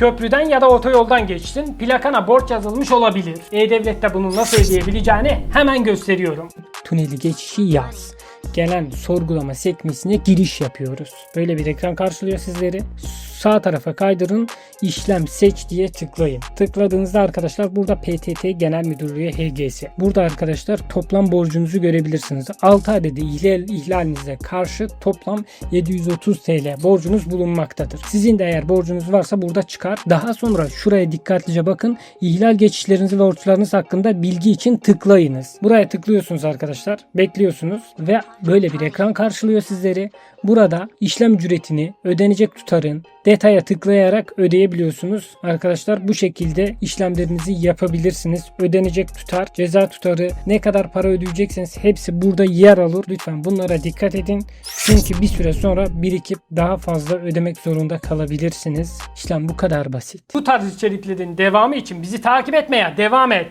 Köprüden ya da otoyoldan geçtin. Plakana borç yazılmış olabilir. E-Devlet'te bunu nasıl ödeyebileceğini hemen gösteriyorum. Tüneli geçişi yaz. Gelen sorgulama sekmesine giriş yapıyoruz. Böyle bir ekran karşılıyor sizleri. Sağ tarafa kaydırın. işlem seç diye tıklayın. Tıkladığınızda arkadaşlar burada PTT Genel Müdürlüğü HGS. Burada arkadaşlar toplam borcunuzu görebilirsiniz. 6 adedi ihlal, ihlalinize karşı toplam 730 TL borcunuz bulunmaktadır. Sizin de eğer borcunuz varsa burada çıkar. Daha sonra şuraya dikkatlice bakın. İhlal geçişleriniz ve borçlarınız hakkında bilgi için tıklayınız. Buraya tıklıyorsunuz arkadaşlar. Bekliyorsunuz ve böyle bir ekran karşılıyor sizleri. Burada işlem ücretini, ödenecek tutarın, detaya tıklayarak ödeyebiliyorsunuz. Arkadaşlar bu şekilde işlemlerinizi yapabilirsiniz. Ödenecek tutar, ceza tutarı, ne kadar para ödeyecekseniz hepsi burada yer alır. Lütfen bunlara dikkat edin. Çünkü bir süre sonra birikip daha fazla ödemek zorunda kalabilirsiniz. İşlem bu kadar basit. Bu tarz içeriklerin devamı için bizi takip etmeye devam et.